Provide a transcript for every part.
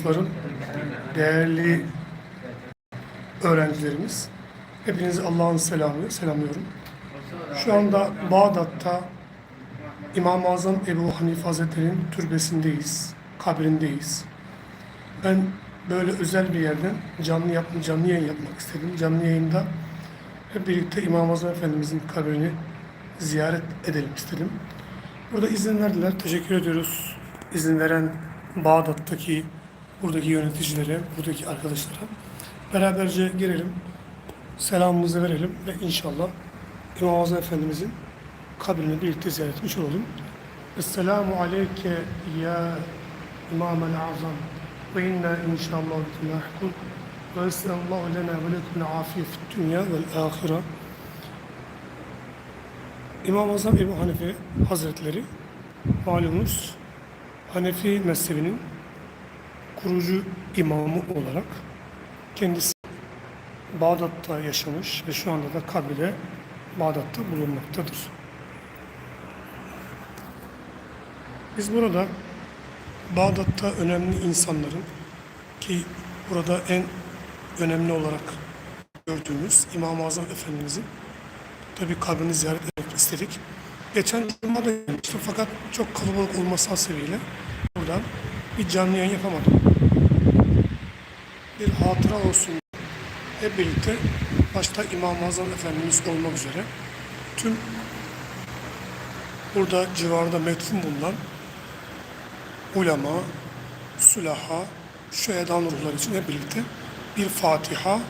dostlarım, değerli öğrencilerimiz, hepinizi Allah'ın selamı selamlıyorum. Şu anda Bağdat'ta İmam-ı Azam Ebu Hanife Hazretleri'nin türbesindeyiz, kabrindeyiz. Ben böyle özel bir yerden canlı yap, canlı yayın yapmak istedim. Canlı yayında hep birlikte İmam-ı Azam Efendimizin kabrini ziyaret edelim istedim. Burada izin verdiler. Teşekkür ediyoruz. İzin veren Bağdat'taki buradaki yöneticilere, buradaki arkadaşlara beraberce girelim. Selamımızı verelim ve inşallah İmam Azam Efendimizin kabrini birlikte ziyaret etmiş olalım. Esselamu aleyke ya İmam el Azam ve inna inşallah bikum lahkun ve esselallahu lena ve lekum afiye fit dünya vel ahire. İmam Azam Ebu Hanife Hazretleri malumunuz Hanefi mezhebinin kurucu imamı olarak kendisi Bağdat'ta yaşamış ve şu anda da kabile Bağdat'ta bulunmaktadır. Biz burada Bağdat'ta önemli insanların ki burada en önemli olarak gördüğümüz İmam-ı Azam Efendimizin tabi kabrini ziyaret etmek istedik. Geçen cuma da gelmiştim fakat çok kalabalık olması hasebiyle buradan bir canlı yayın yapamadım. Bir hatıra olsun hep birlikte başta İmam-ı Efendimiz olmak üzere tüm burada civarında metfun bulunan ulema, sülaha, şühedan ruhlar için hep birlikte bir Fatiha,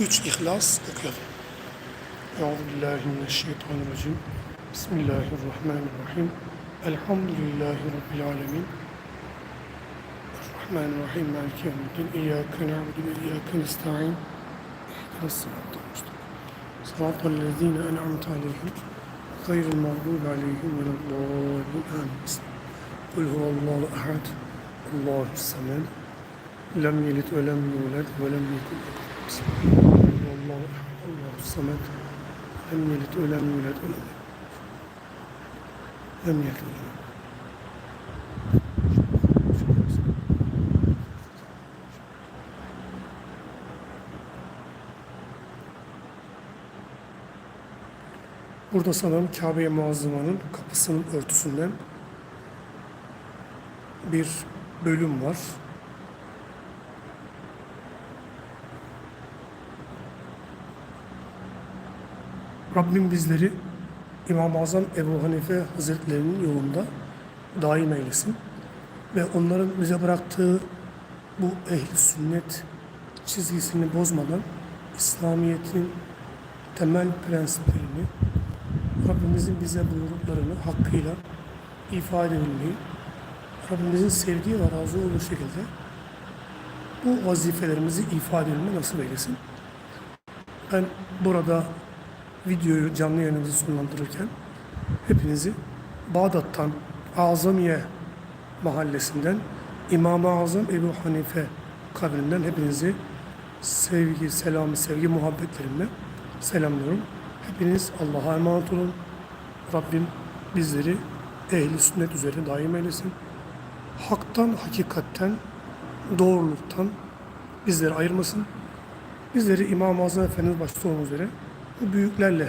üç İhlas okuyalım. Euzu billahi mineşşeytanirracim. Bismillahirrahmanirrahim. Elhamdülillahi rabbil alamin. Rahmanirrahim. Maliki yevmiddin. İyyâke na'budu ve iyyâke nestaîn. İhdinas sıratal mustakîm. Sıratal lezîne en'amte aleyhim. Gayril mağdûbi aleyhim ve leddâllîn. Amin. Kul huvallahu ehad. Allahu samed. Lem yelid ve lem yulad ve lem yekun. Allahu ehad. Allahu samed. Lem yelid ve lem yulad ve lem ve lem Burada sanırım Kabe-i Muazzama'nın kapısının örtüsünden bir bölüm var. Rabbim bizleri İmam-ı Azam Ebu Hanife Hazretlerinin yolunda daim eylesin. Ve onların bize bıraktığı bu ehli sünnet çizgisini bozmadan İslamiyet'in temel prensiplerini Rabbimizin bize buyruklarını hakkıyla ifade edilmeyi, Rabbimizin sevdiği ve razı olduğu şekilde bu vazifelerimizi ifade edilme nasip eylesin. Ben burada videoyu canlı yayınımızı sonlandırırken hepinizi Bağdat'tan Azamiye mahallesinden İmam-ı Azam Ebu Hanife kabrinden hepinizi sevgi, selamı, sevgi, muhabbetlerimle selamlıyorum. Hepiniz Allah'a emanet olun. Rabbim bizleri ehli sünnet üzere daim eylesin. Haktan, hakikatten, doğruluktan bizleri ayırmasın. Bizleri İmam-ı Azam Efendimiz başta olmak üzere bu büyüklerle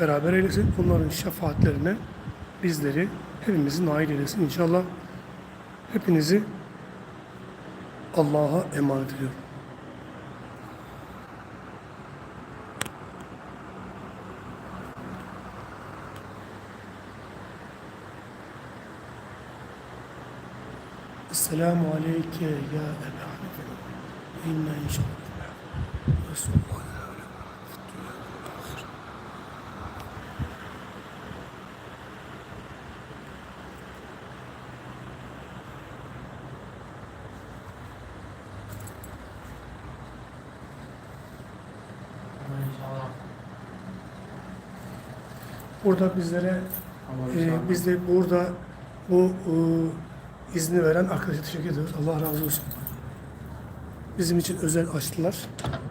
beraber eylesin. Bunların şefaatlerine bizleri hepimizi nail eylesin inşallah. Hepinizi Allah'a emanet ediyorum. Esselamu aleyke ya Ebu Hanife. İnna inşallah. Resulullah. Burada bizlere e, biz de burada bu e, izni veren arkadaşa teşekkür ediyoruz. Allah razı olsun. Bizim için özel açtılar.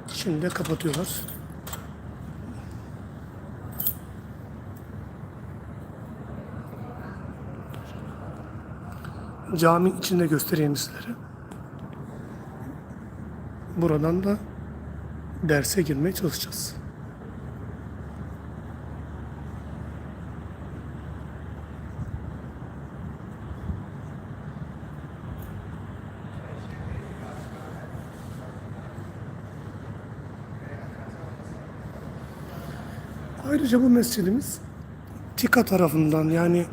Şimdi de kapatıyorlar. Caminin içinde göstereyim sizlere. buradan da derse girmeye çalışacağız. Ayrıca bu mescidimiz TİKA tarafından yani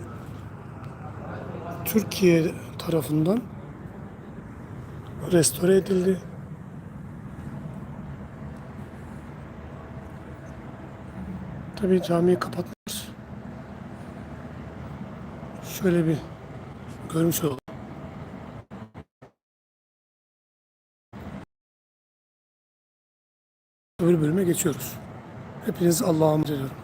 Türkiye tarafından restore edildi. Tabii camiyi kapatmış. Şöyle bir görmüş olalım. Öbür bölüme geçiyoruz. Hepiniz Allah'a emanet ediyorum.